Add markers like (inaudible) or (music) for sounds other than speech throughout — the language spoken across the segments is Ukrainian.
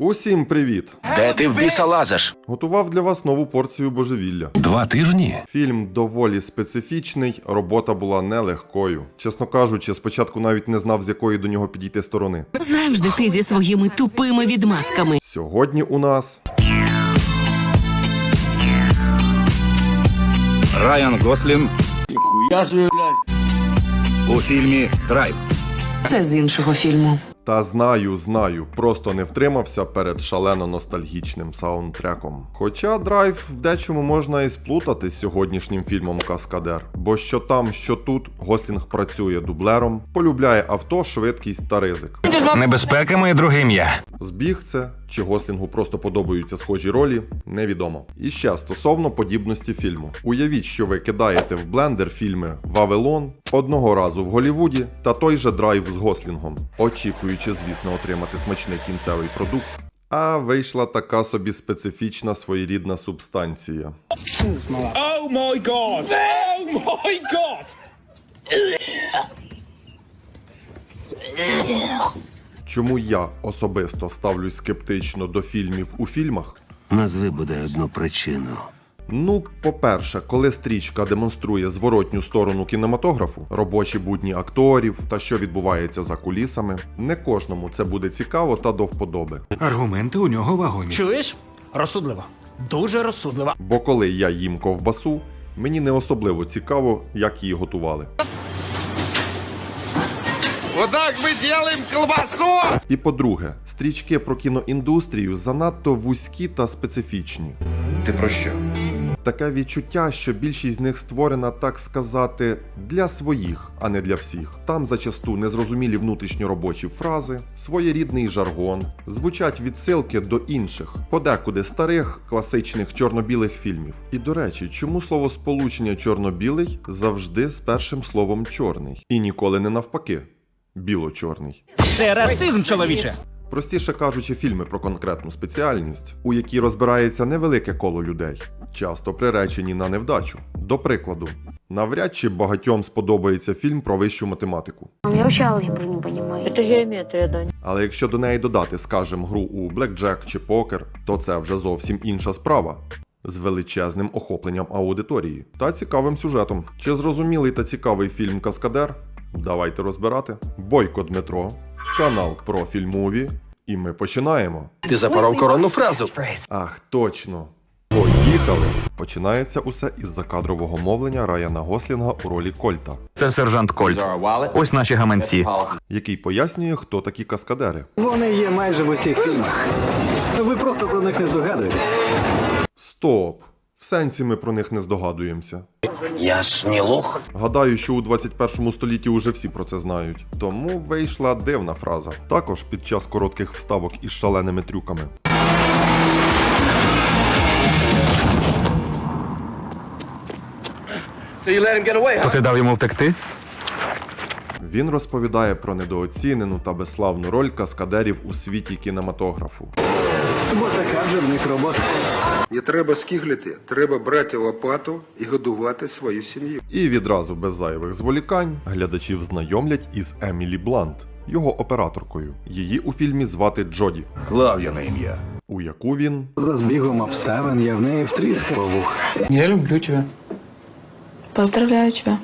Усім привіт! Де ти в біса лазиш? Готував для вас нову порцію божевілля. Два тижні? Фільм доволі специфічний, робота була нелегкою. Чесно кажучи, спочатку навіть не знав, з якої до нього підійти сторони. Завжди ти зі своїми тупими відмазками. Сьогодні у нас Райан Гослін у фільмі Драйв. Це з іншого фільму. Та знаю, знаю, просто не втримався перед шалено ностальгічним саундтреком. Хоча драйв в дечому можна і сплутати з сьогоднішнім фільмом Каскадер, бо що там, що тут, Гослінг працює дублером, полюбляє авто, швидкість та ризик. Небезпека моє друге ім'я. Збіг це чи Гослінгу просто подобаються схожі ролі, невідомо. І ще стосовно подібності фільму. Уявіть, що ви кидаєте в блендер фільми Вавилон одного разу в Голівуді та той же драйв з Гослінгом, очікуючи, звісно, отримати смачний кінцевий продукт. А вийшла така собі специфічна своєрідна субстанція. Oh my! Чому я особисто ставлюсь скептично до фільмів у фільмах? Назви бодай одну причину. Ну, по-перше, коли стрічка демонструє зворотню сторону кінематографу, робочі будні акторів та що відбувається за кулісами, не кожному це буде цікаво та до вподоби. Аргументи у нього вагомі. Чуєш? Розсудливо. Дуже розсудливо. Бо коли я їм ковбасу, мені не особливо цікаво, як її готували. Отак ми з'їли колбасу! І по-друге, стрічки про кіноіндустрію занадто вузькі та специфічні. Ти про що? Таке відчуття, що більшість з них створена, так сказати, для своїх, а не для всіх. Там зачасту незрозумілі внутрішньоробочі фрази, своєрідний жаргон, звучать відсилки до інших, подекуди старих класичних чорно-білих фільмів. І до речі, чому слово сполучення чорно-білий завжди з першим словом чорний, і ніколи не навпаки, біло-чорний. Це расизм, чоловіче. Простіше кажучи, фільми про конкретну спеціальність, у якій розбирається невелике коло людей, часто приречені на невдачу. До прикладу, навряд чи багатьом сподобається фільм про вищу математику. Я вообще алгебру не понимаю. Это геометрия, да. Але якщо до неї додати, скажем, гру у блекджек чи покер, то це вже зовсім інша справа. З величезним охопленням аудиторії та цікавим сюжетом. Чи зрозумілий та цікавий фільм Каскадер? Давайте розбирати. Бойко Дмитро, канал Профіль Муві, і ми починаємо. Ти запоров коронну фразу. Ах, точно. Поїхали! Починається усе із закадрового мовлення Райана Гослінга у ролі Кольта, Це сержант Кольт. Ось наші гаманці. який пояснює, хто такі каскадери. Вони є майже в усіх фільмах. Ви просто про них не здогадуєтесь. Стоп! В сенсі ми про них не здогадуємося. Я ж не лох. Гадаю, що у 21 столітті уже всі про це знають. Тому вийшла дивна фраза. Також під час коротких вставок із шаленими трюками. То ти дав йому втекти? Він розповідає про недооцінену та безславну роль каскадерів у світі кінематографу. Бо така вже в них робота. Не треба скиглити, треба брати лопату і годувати свою сім'ю. І відразу без зайвих зволікань глядачів знайомлять із Емілі Блант, його операторкою. Її у фільмі звати Джоді, Клав'яне ім'я. у яку він За збігом обставин я в неї втріскав вуха. Я люблю тебе. Поздравляю тебя.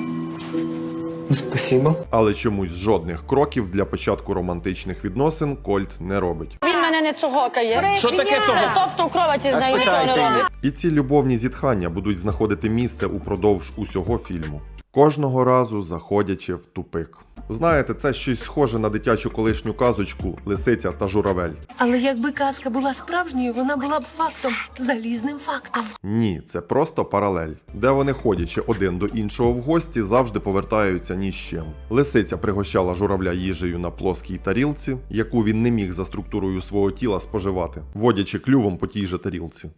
Спасибо. але чомусь жодних кроків для початку романтичних відносин Кольт не робить. Він мене не цугокає. Що таке цього? Тобто в кроваті з нею нічого не робить. І ці любовні зітхання будуть знаходити місце упродовж усього фільму, кожного разу заходячи в тупик. Знаєте, це щось схоже на дитячу колишню казочку Лисиця та журавель. Але якби казка була справжньою, вона була б фактом, залізним фактом. Ні, це просто паралель, де вони, ходячи один до іншого в гості, завжди повертаються ні з чим. Лисиця пригощала журавля їжею на плоскій тарілці, яку він не міг за структурою свого тіла споживати, водячи клювом по тій же тарілці.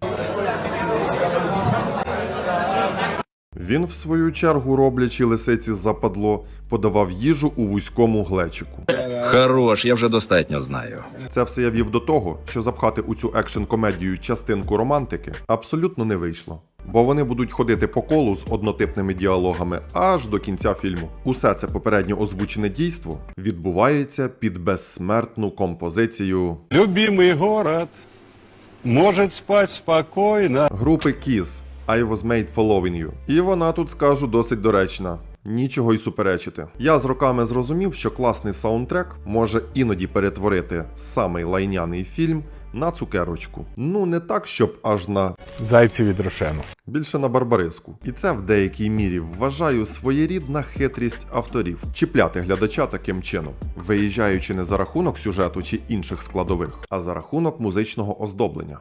Він, в свою чергу, роблячи лисиці западло, подавав їжу у вузькому глечику. Хорош, я вже достатньо знаю. Це все я вів до того, що запхати у цю екшн-комедію частинку романтики абсолютно не вийшло. бо вони будуть ходити по колу з однотипними діалогами аж до кінця фільму. Усе це попередньо озвучене дійство відбувається під безсмертну композицію Любимый город может спать спокойно. групи Kiss I was made following you. І вона тут скажу досить доречна. Нічого й суперечити. Я з роками зрозумів, що класний саундтрек може іноді перетворити самий лайняний фільм на цукерочку. Ну не так, щоб аж на Зайці від Рошену. більше на барбариску. І це в деякій мірі вважаю своєрідна хитрість авторів чіпляти глядача таким чином, виїжджаючи не за рахунок сюжету чи інших складових, а за рахунок музичного оздоблення.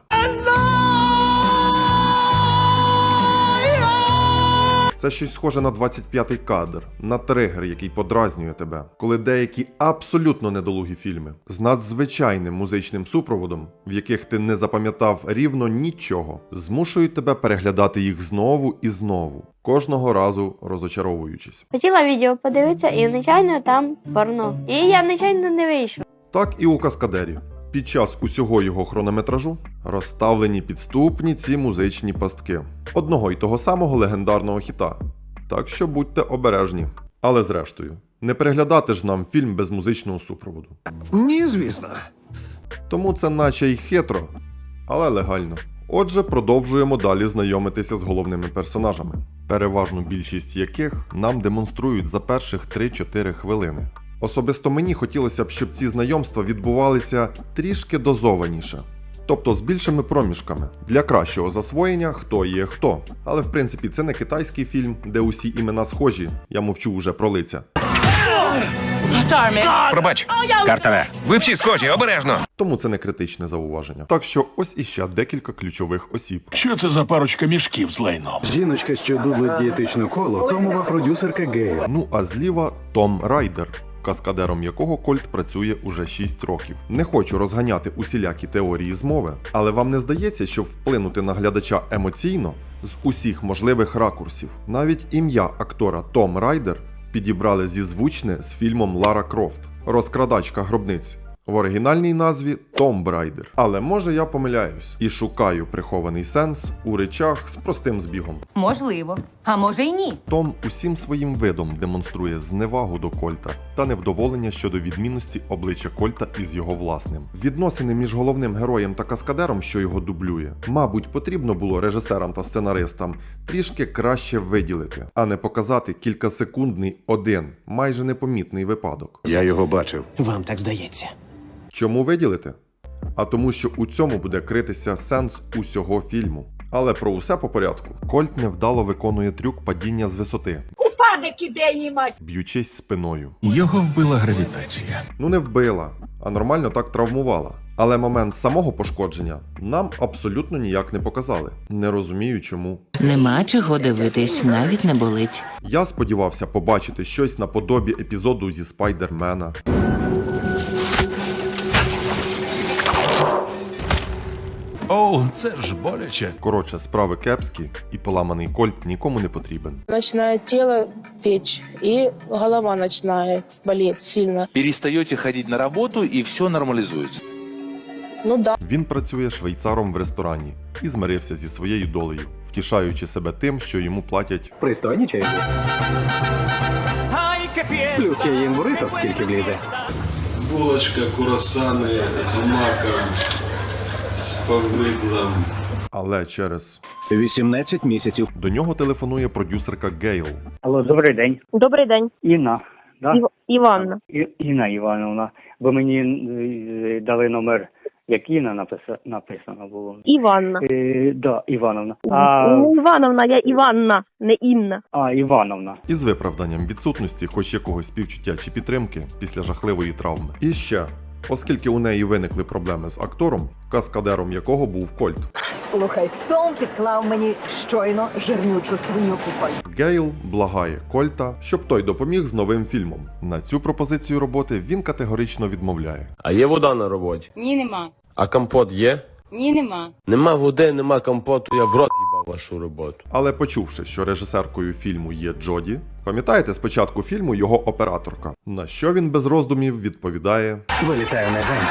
Це щось схоже на 25-й кадр, на тригер, який подразнює тебе, коли деякі абсолютно недолугі фільми з надзвичайним музичним супроводом, в яких ти не запам'ятав рівно нічого, змушують тебе переглядати їх знову і знову, кожного разу розочаровуючись. Хотіла відео подивитися і нечайно там порно. І я нечайно не вийшла. Так і у каскадері. Під час усього його хронометражу розставлені підступні ці музичні пастки одного й того самого легендарного хіта. Так що будьте обережні. Але зрештою, не переглядати ж нам фільм без музичного супроводу. Ні, звісно. Тому це наче й хитро, але легально. Отже, продовжуємо далі знайомитися з головними персонажами, переважну більшість яких нам демонструють за перших 3-4 хвилини. Особисто мені хотілося б, щоб ці знайомства відбувалися трішки дозованіше, тобто з більшими проміжками для кращого засвоєння, хто є хто. Але в принципі це не китайський фільм, де усі імена схожі. Я мовчу уже про лиця. Пробач. Картере. Ви всі схожі, обережно. Тому це не критичне зауваження. Так що ось іще декілька ключових осіб. Що це за парочка мішків з лайном? Жіночка, що дудлить дієтичне коло, томова продюсерка Гейл. Ну а зліва Том Райдер, каскадером якого Кольт працює уже 6 років. Не хочу розганяти усілякі теорії змови, але вам не здається, що вплинути на глядача емоційно з усіх можливих ракурсів. Навіть ім'я актора Том Райдер підібрали зізвучне з фільмом Лара Крофт Розкрадачка гробниць. В оригінальній назві Том Брайдер. Але може я помиляюсь і шукаю прихований сенс у речах з простим збігом. Можливо, а може й ні. Том усім своїм видом демонструє зневагу до Кольта та невдоволення щодо відмінності обличчя Кольта із його власним. Відносини між головним героєм та каскадером, що його дублює, мабуть, потрібно було режисерам та сценаристам трішки краще виділити, а не показати кількасекундний один, майже непомітний випадок. Я його бачив. Вам так здається. Чому виділити? А тому, що у цьому буде критися сенс усього фільму. Але про усе по порядку. Кольт невдало виконує трюк падіння з висоти, б'ючись спиною. Його вбила гравітація. Ну не вбила, а нормально так травмувала. Але момент самого пошкодження нам абсолютно ніяк не показали. Не розумію чому. Нема чого дивитись, навіть не болить. Я сподівався побачити щось наподобі епізоду зі Спайдермена. О, це ж боляче. Коротше, справи кепські, і поламаний кольт нікому не потрібен. Начинает тело печь, и голова начинает болеть сильно. Перестаете ходить на работу, и все нормализуется. Ну да. Він працює швейцаром в ресторані і змирився зі своєю долею, втішаючи себе тим, що йому платять Пристойні чайки. Плюс є їм бурито, скільки влізе. Булочка, курасани з маком. Але через 18 місяців. до нього телефонує продюсерка Гейл. Алло, добрий день. Добрий день. Інна, да? Іванна. І- Інна Івановна. Бо мені е, дали номер, як Інна написа... написано було. Іванна. Е, да, Івановна. А, Івановна, я Іванна, не Інна. а, Івановна. із виправданням відсутності хоч якогось співчуття чи підтримки після жахливої травми. І ще, оскільки у неї виникли проблеми з актором, каскадером якого був Кольт. Слухай, Том підклав мені щойно жирнючу свиню куполь. Гейл благає Кольта, щоб той допоміг з новим фільмом. На цю пропозицію роботи він категорично відмовляє. А є вода на роботі? Ні, нема. А компот є? Ні, нема. Нема води, нема компоту, я в рот їбав вашу роботу. Але почувши, що режисеркою фільму є Джоді, пам'ятаєте спочатку фільму його операторка, на що він без роздумів відповідає: Вилітаю негайно.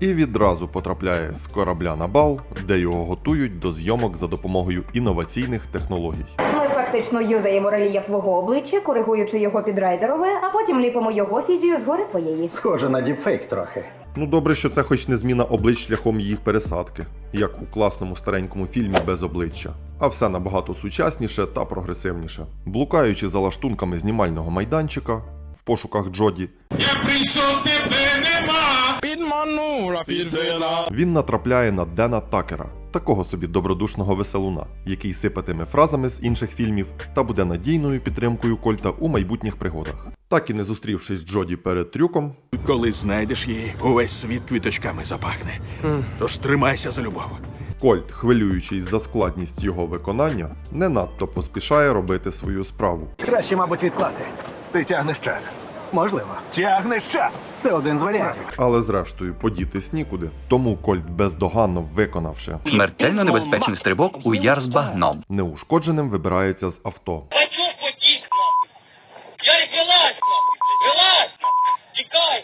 і відразу потрапляє з корабля на бал, де його готують до зйомок за допомогою інноваційних технологій. Ми фактично юзаємо рельєф твого обличчя, коригуючи його під райдерове, а потім ліпимо його фізію згори твоєї. Схоже на діпфейк трохи. Ну добре, що це хоч не зміна облич шляхом їх пересадки, як у класному старенькому фільмі без обличчя, а все набагато сучасніше та прогресивніше. Блукаючи за лаштунками знімального майданчика в пошуках Джоді, Я прийшов, тебе нема. Підманула, підвела. він натрапляє на Дена Такера, такого собі добродушного веселуна, який сипатиме фразами з інших фільмів та буде надійною підтримкою Кольта у майбутніх пригодах. Так і не зустрівшись з Джоді перед трюком, Коли знайдеш її, увесь світ квіточками запахне. Тож тримайся за любов. Кольт, хвилюючись за складність його виконання, не надто поспішає робити свою справу. Краще, мабуть, відкласти. Ти тягнеш час. Можливо. Тягнеш час. Це один з варіантів. Але зрештою подітись нікуди. Тому Кольт бездоганно виконавши Смертельно небезпечний стрибок у яр з багном. неушкодженим вибирається з авто.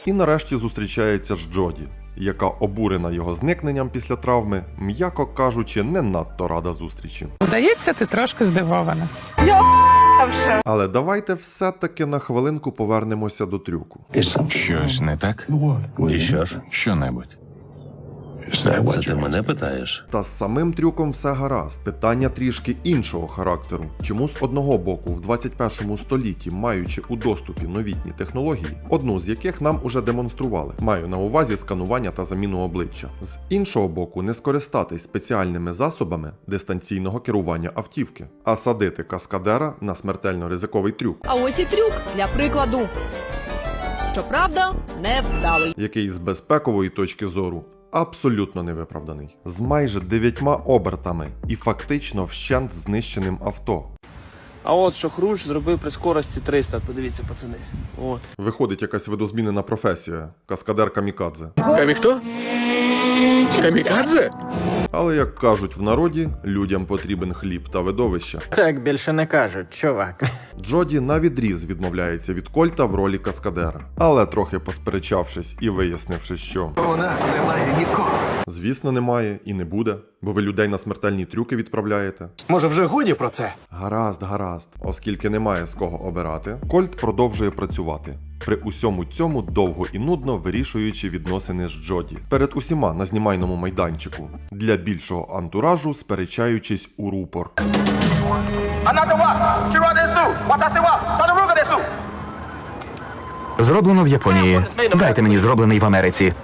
І нарешті зустрічається з Джоді, яка обурена його зникненням після травми, м'яко кажучи, не надто рада зустрічі. Здається, ти трошки здивована. Але давайте все-таки на хвилинку повернемося до трюку. Щось не так? І що ж? Що-небудь. Це ти мене питаєш? Та з самим трюком все гаразд. Питання трішки іншого характеру. Чому з одного боку, в 21 столітті, маючи у доступі новітні технології, одну з яких нам уже демонстрували, маю на увазі сканування та заміну обличчя. З іншого боку, не скористатись спеціальними засобами дистанційного керування автівки, а садити каскадера на смертельно ризиковий трюк, А ось і трюк для прикладу. Щоправда, невдалий. який з безпекової точки зору. Абсолютно невиправданий, з майже дев'ятьма обертами і фактично вщент знищеним авто. А от що Хрущ зробив при скорості 300, подивіться, пацани. От. Виходить якась видозмінена професія каскадер камікадзе. Камі хто? Камікадзе? Але як кажуть в народі, людям потрібен хліб та видовище. Так більше не кажуть, чувак. Джоді на відріз відмовляється від Кольта в ролі каскадера. Але трохи посперечавшись і вияснивши, що У нас немає нікого. звісно немає і не буде, бо ви людей на смертельні трюки відправляєте. Може, вже годі про це? Гаразд, гаразд, оскільки немає з кого обирати, Кольт продовжує працювати. При усьому цьому довго і нудно вирішуючи відносини з Джоді перед усіма на знімальному майданчику для більшого антуражу сперечаючись у рупор. Зроблено в Японії. Дайте мені зроблений в Америці.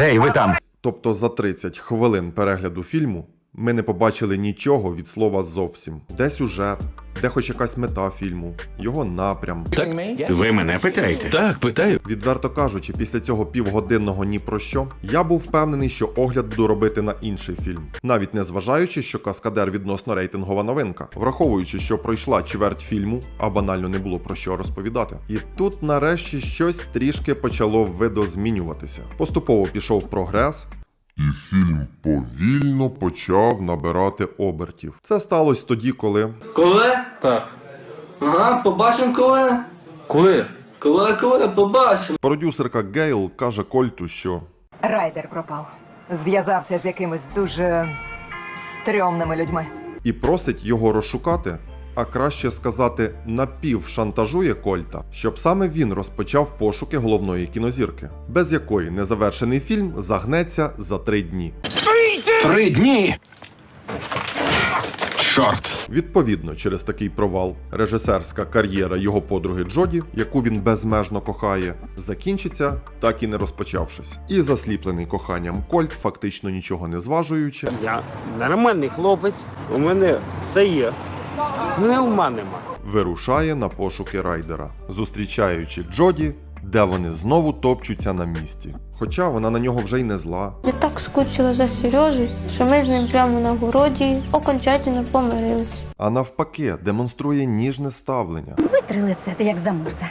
Ей, ви там. Тобто за 30 хвилин перегляду фільму ми не побачили нічого від слова зовсім. Де сюжет, де хоч якась мета фільму, його напрям. Ви мене питаєте? Так, питаю. Відверто кажучи, після цього півгодинного ні про що, я був впевнений, що огляд буду робити на інший фільм, навіть не зважаючи, що каскадер відносно рейтингова новинка, враховуючи, що пройшла чверть фільму, а банально не було про що розповідати. І тут нарешті щось трішки почало видозмінюватися. Поступово пішов прогрес. І фільм повільно почав набирати обертів. Це сталося тоді, коли Коли? Так. Ага, побачимо коли. Коли? Коли, коли, побачимо. продюсерка Гейл каже Кольту, що Райдер пропав. Зв'язався з якимись дуже стрьомними людьми. і просить його розшукати, а краще сказати, напівшантажує Кольта, щоб саме він розпочав пошуки головної кінозірки, без якої незавершений фільм загнеться за три дні. Три дні. Чорт. Відповідно, через такий провал режисерська кар'єра його подруги Джоді, яку він безмежно кохає, закінчиться, так і не розпочавшись. І засліплений коханням Кольт, фактично нічого не зважуючи, Я нормальний хлопець, у мене все є. Не ума нема. вирушає на пошуки райдера, зустрічаючи Джоді, де вони знову топчуться на місці. Хоча вона на нього вже й не зла. Я так скучила за Сережею, що ми з ним прямо на городі окончательно помирились. А навпаки, демонструє ніжне ставлення. Витри лице, ти як замурза.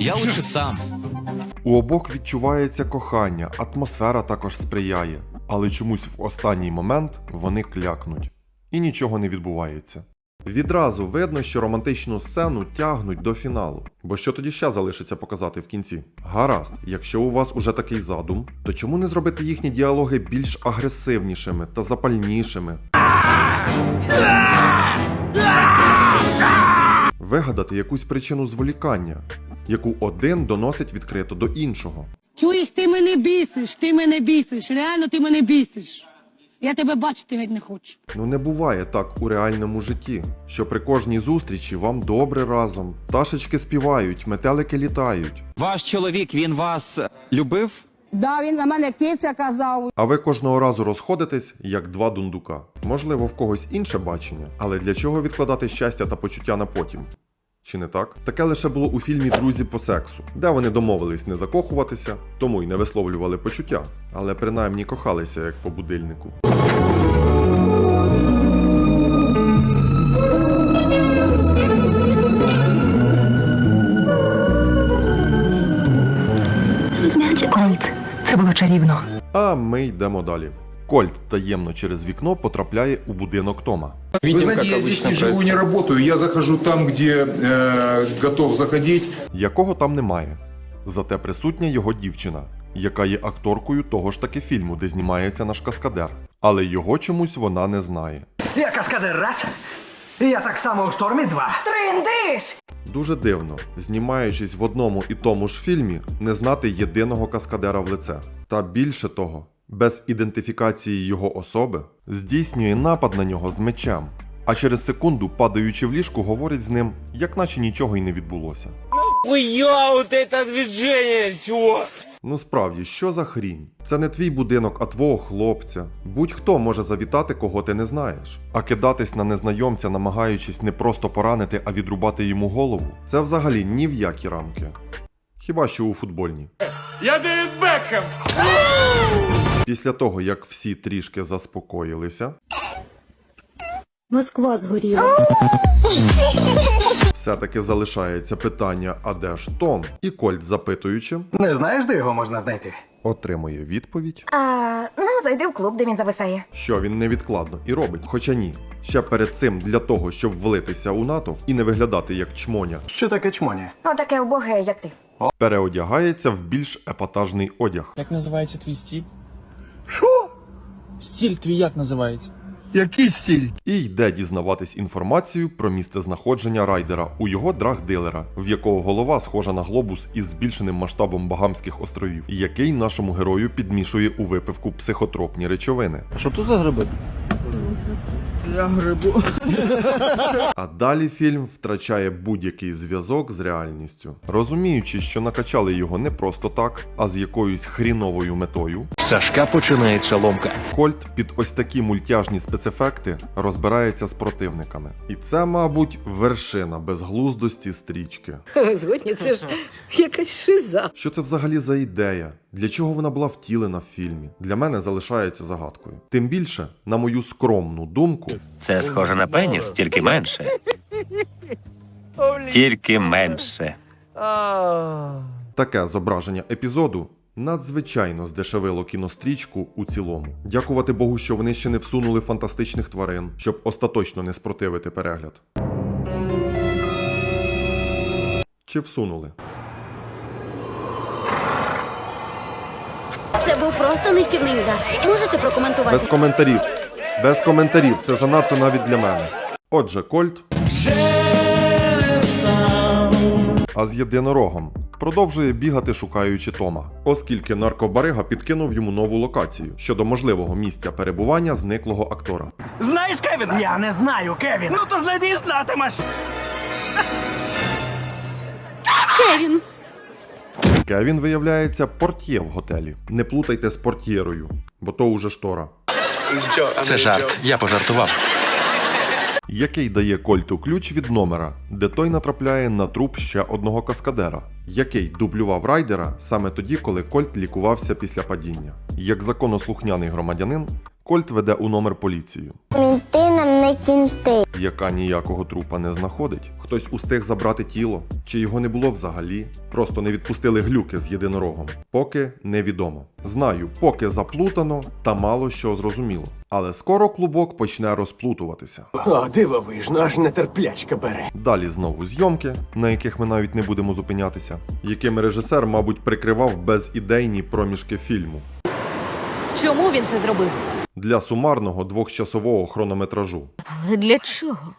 Я лише сам. У обох відчувається кохання, атмосфера також сприяє, але чомусь в останній момент вони клякнуть, і нічого не відбувається. Відразу видно, що романтичну сцену тягнуть до фіналу. Бо що тоді ще залишиться показати в кінці? Гаразд, якщо у вас уже такий задум, то чому не зробити їхні діалоги більш агресивнішими та запальнішими? Вигадати якусь причину зволікання, яку один доносить відкрито до іншого. Чуєш, ти мене бісиш, ти мене бісиш, реально ти мене бісиш. Я тебе бачити геть не хочу. Ну не буває так у реальному житті, що при кожній зустрічі вам добре разом, пташечки співають, метелики літають, Ваш чоловік, він вас любив? Да, він на мене киця казав. а ви кожного разу розходитесь як два дундука. Можливо, в когось інше бачення, але для чого відкладати щастя та почуття на потім? Чи не так? Таке лише було у фільмі Друзі по сексу, де вони домовились не закохуватися, тому й не висловлювали почуття, але принаймні кохалися як по будильнику. Це було чарівно. А ми йдемо далі. Кольт таємно через вікно потрапляє у будинок Тома. Вы знаете, я здесь не живу, не работаю. Я захожу там, где э, готов заходить. якого там немає. Зате присутня його дівчина, яка є акторкою того ж таки фільму, де знімається наш каскадер. Але його чомусь вона не знає. Я каскадер раз. Я так само у штормі два. Триндиш! Дуже дивно, знімаючись в одному і тому ж фільмі, не знати єдиного каскадера в лице. Та більше того, без ідентифікації його особи, здійснює напад на нього з мечем. А через секунду, падаючи в ліжку, говорить з ним, як наче нічого й не відбулося. Ну справді, що за хрінь? Це не твій будинок, а твого хлопця. Будь-хто може завітати, кого ти не знаєш. А кидатись на незнайомця, намагаючись не просто поранити, а відрубати йому голову, це взагалі ні в які рамки. Хіба що у футбольні. Я Девід Бекхем! Після того, як всі трішки заспокоїлися, Москва згоріла. (laughs) все-таки залишається питання, а де ж Том? І Кольт, запитуючи, Не знаєш, де його можна знайти? отримує відповідь, А, ну, зайди в клуб, де він зависає. що він невідкладно і робить. Хоча ні, ще перед цим для того, щоб влитися у натовп і не виглядати як чмоня, Що таке чмоня? Отаке убоге, як ти. Переодягається в більш епатажний одяг. Як називається твій стіль? Що? Стіль твій як називається? Який стіль? І йде дізнаватись інформацію про місце знаходження райдера у його драг-дилера, в якого голова схожа на глобус із збільшеним масштабом Багамських островів, який нашому герою підмішує у випивку психотропні речовини. А що тут за гриби? Я грибу. А далі фільм втрачає будь-який зв'язок з реальністю, розуміючи, що накачали його не просто так, а з якоюсь хріновою метою. Сашка починається ломка. Кольт під ось такі мультяжні спецефекти розбирається з противниками. І це, мабуть, вершина безглуздості стрічки. Згодні, це ж якась шиза. Що це взагалі за ідея? Для чого вона була втілена в фільмі? Для мене залишається загадкою. Тим більше, на мою скромну думку, Це схоже на пеніс, тільки менше. Тільки менше. таке зображення епізоду надзвичайно здешевило кінострічку у цілому. Дякувати Богу, що вони ще не всунули фантастичних тварин, щоб остаточно не спротивити перегляд. Чи всунули? Це був просто нищівний удар. Можете прокоментувати? Без коментарів. Без коментарів. Це занадто навіть для мене. Отже, Кольт. А з єдинорогом продовжує бігати, шукаючи Тома, оскільки наркобарига підкинув йому нову локацію щодо можливого місця перебування зниклого актора. Знаєш Кевіна? Я не знаю Кевіна. Ну то знайди і знатимеш. Кевін. Кевін виявляється портьє в готелі. Не плутайте з портьєрою, бо то уже штора. Це жарт. Я пожартував. який дає Кольту ключ від номера, де той натрапляє на труп ще одного каскадера, який дублював райдера саме тоді, коли Кольт лікувався після падіння. Як законослухняний громадянин, Кольт веде у номер поліцію, Мінти нам не кінти. яка ніякого трупа не знаходить. Хтось устиг забрати тіло, чи його не було взагалі. Просто не відпустили глюки з єдинорогом. Поки невідомо. Знаю, поки заплутано та мало що зрозуміло. Але скоро клубок почне розплутуватися. О, дивовижно, аж нетерплячка бере. Далі знову зйомки, на яких ми навіть не будемо зупинятися, якими режисер, мабуть, прикривав безідейні проміжки фільму Чому він це зробив? Для сумарного двохчасового хронометражу. Але для чого?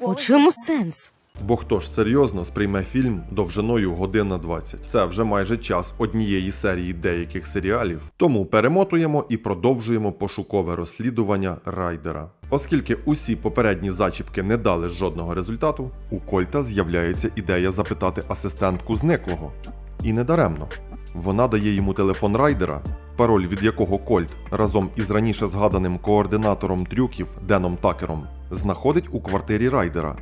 У чому сенс? Бо хто ж серйозно сприйме фільм довжиною годин на 20? Це вже майже час однієї серії деяких серіалів. Тому перемотуємо і продовжуємо пошукове розслідування райдера. Оскільки усі попередні зачіпки не дали жодного результату, у Кольта з'являється ідея запитати асистентку зниклого. І не даремно. Вона дає йому телефон райдера, пароль від якого Кольт разом із раніше згаданим координатором трюків Деном Такером знаходить у квартирі райдера,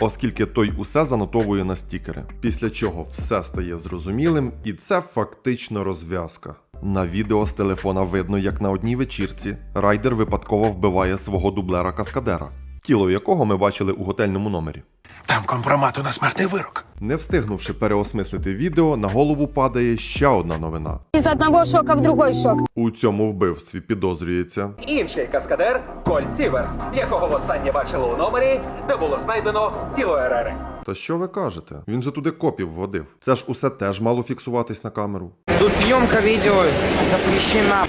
оскільки той усе занотовує на стікери. Після чого все стає зрозумілим, і це фактично розв'язка. На відео з телефона видно, як на одній вечірці райдер випадково вбиває свого дублера каскадера, тіло якого ми бачили у готельному номері. Там компромату на смертний вирок. Не встигнувши переосмислити відео, на голову падає ще одна новина. Із одного шока в другой шок. У цьому вбивстві підозрюється Інший каскадер Кольт Сіверс, якого востаннє бачили у номері, де було знайдено тіло Ерери. Та що ви кажете? Він же туди копів водив. Це ж усе теж мало фіксуватись на камеру. Тут зйомка відео запрещена,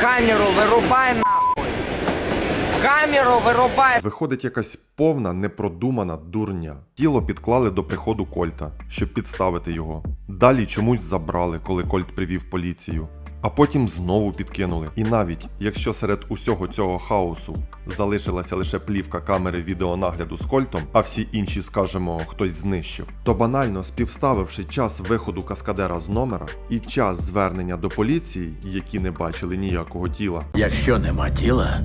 Камеру вирубай нахуй. Камеру вирубай. Виходить якась повна непродумана дурня. Тіло підклали до приходу Кольта, щоб підставити його. Далі чомусь забрали, коли Кольт привів поліцію. А потім знову підкинули. І навіть якщо серед усього цього хаосу залишилася лише плівка камери відеонагляду з Кольтом, а всі інші, скажімо, хтось знищив, то банально співставивши час виходу каскадера з номера і час звернення до поліції, які не бачили ніякого тіла, Якщо нема тіла,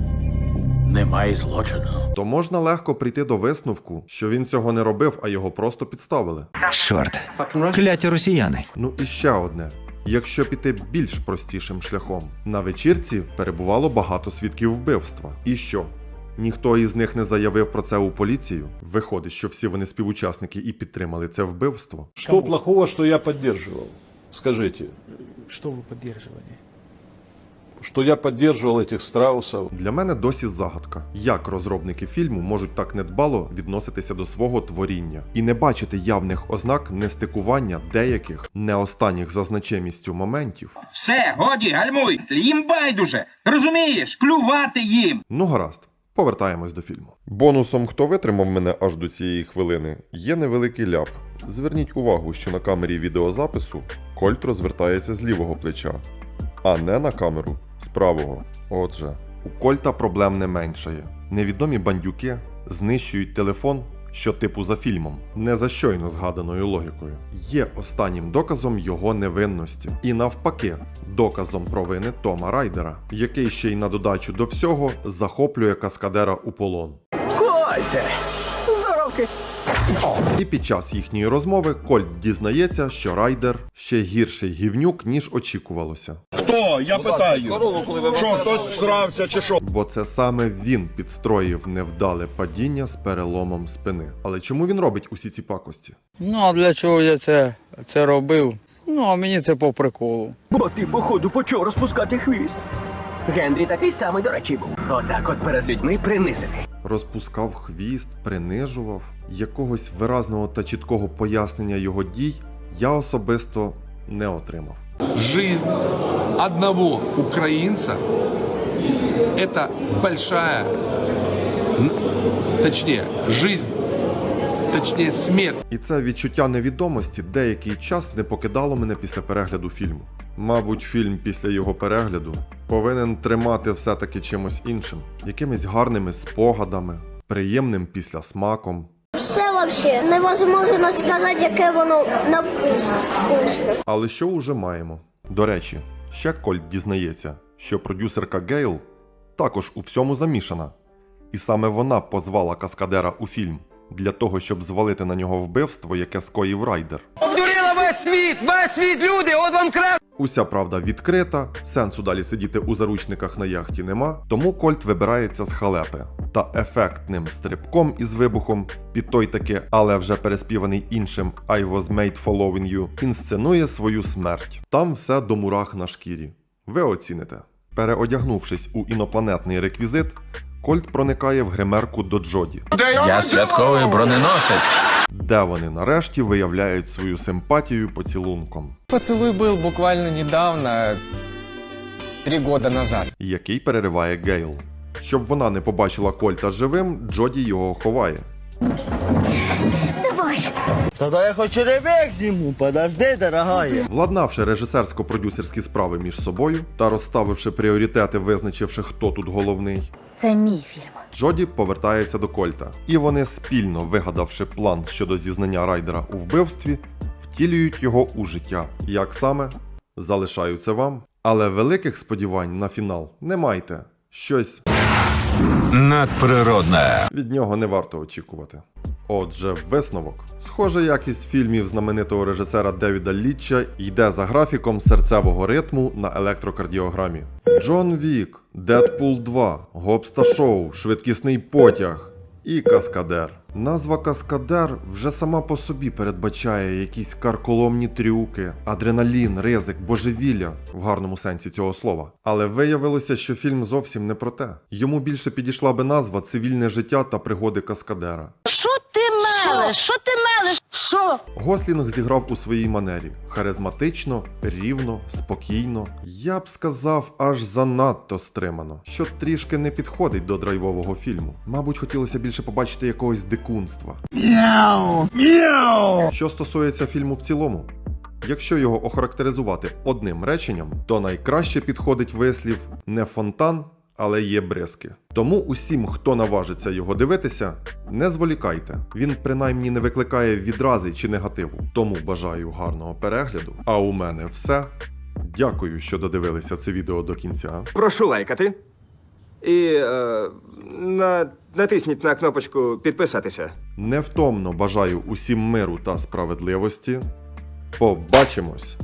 немає злочину. то можна легко прийти до висновку, що він цього не робив, а його просто підставили. Чорт. Кляті росіяни. Ну і ще одне. Якщо піти більш простішим шляхом, на вечірці перебувало багато свідків вбивства. І що? Ніхто із них не заявив про це у поліцію. Виходить, що всі вони співучасники і підтримали це вбивство. Что плохого, что я поддерживал? Скажите. Що ви підтримували? Что я поддерживал этих страусов. Для мене досі загадка, як розробники фільму можуть так недбало відноситися до свого творіння і не бачити явних ознак нестикування деяких не останніх за значимістю моментів. Все, годі, гальмуй, їм байдуже. Розумієш, клювати їм. Ну гаразд, повертаємось до фільму. Бонусом, хто витримав мене аж до цієї хвилини, є невеликий ляп. Зверніть увагу, що на камері відеозапису Кольт розвертається з лівого плеча, а не на камеру з правого. Отже, у Кольта проблем не меншає. Невідомі бандюки знищують телефон, що типу за фільмом, не за щойно згаданою логікою, є останнім доказом його невинності. І навпаки, доказом провини Тома Райдера, який ще й на додачу до всього захоплює каскадера у полон. Кольте! Здоровки! І під час їхньої розмови Кольт дізнається, що Райдер ще гірший гівнюк, ніж очікувалося. Хто? Я питаю. Що, хтось всрався чи що? Бо це саме він підстроїв невдале падіння з переломом спини. Але чому він робить усі ці пакості? Ну, а для чого я це, це робив? Ну, а мені це по приколу. Бо ти, походу, почав розпускати хвіст. Генрі такий самий, до речі, був. Отак от перед людьми принизити. Розпускав хвіст, принижував. Якогось виразного та чіткого пояснення його дій я особисто не отримав. Жизнь одного это большая, н- точнее, жизнь, точнее, смерть. І це відчуття невідомості деякий час не покидало мене після перегляду фільму. Мабуть, фільм після його перегляду повинен тримати все-таки чимось іншим, якимись гарними спогадами, приємним післясмаком. Все вообще невозможно сказати, яке воно на вкус вкусне. Але що уже маємо? До речі, ще Кольт дізнається, що продюсерка Гейл також у всьому замішана, і саме вона позвала каскадера у фільм для того, щоб звалити на нього вбивство, яке скоїв Райдер. Обдурила весь світ! Весь світ, люди! От вам крас! Уся правда відкрита, сенсу далі сидіти у заручниках на яхті нема, тому Кольт вибирається з халепи та ефектним стрибком із вибухом під той таки, але вже переспіваний іншим I was made following you, інсценує свою смерть. Там все до мурах на шкірі. Ви оціните. Переодягнувшись у інопланетний реквізит, Кольт проникає в гримерку до Джоді, Я святковий броненосець. де вони нарешті виявляють свою симпатію поцілунком, Поцілуй був буквально недавно, три года назад. який перериває Гейл. Щоб вона не побачила Кольта живим, Джоді його ховає. Тогда я хочу ребек зиму, подожди, дорогая. Владнавши режисерсько-продюсерські справи між собою та розставивши пріоритети, визначивши, хто тут головний, Це мій фільм. Джоді повертається до Кольта, і вони спільно, вигадавши план щодо зізнання райдера у вбивстві, втілюють його у життя. Як саме залишаю це вам, але великих сподівань на фінал не майте. Щось Надприродне. від нього не варто очікувати. Отже, висновок. Схоже, якість фільмів знаменитого режисера Девіда Літча йде за графіком серцевого ритму на електрокардіограмі. Джон Вік, Дедпул 2, Гобста Шоу, Швидкісний потяг і Каскадер. Назва Каскадер вже сама по собі передбачає якісь карколомні трюки, адреналін, ризик, божевілля в гарному сенсі цього слова. Але виявилося, що фільм зовсім не про те. Йому більше підійшла би назва Цивільне життя та пригоди Каскадера. Що ти мелеш? Що ти мелеш? Що? Гослінг зіграв у своїй манері харизматично, рівно, спокійно. Я б сказав, аж занадто стримано, що трішки не підходить до драйвового фільму. Мабуть, хотілося більше побачити якогось дикунства. Що стосується фільму в цілому, якщо його охарактеризувати одним реченням, то найкраще підходить вислів не фонтан, але є бризки. Тому усім, хто наважиться його дивитися, не зволікайте. Він принаймні не викликає відрази чи негативу. Тому бажаю гарного перегляду. А у мене все. Дякую, що додивилися це відео до кінця. Прошу лайкати. І е, на, натисніть на кнопочку підписатися. Невтомно бажаю усім миру та справедливості. Побачимось!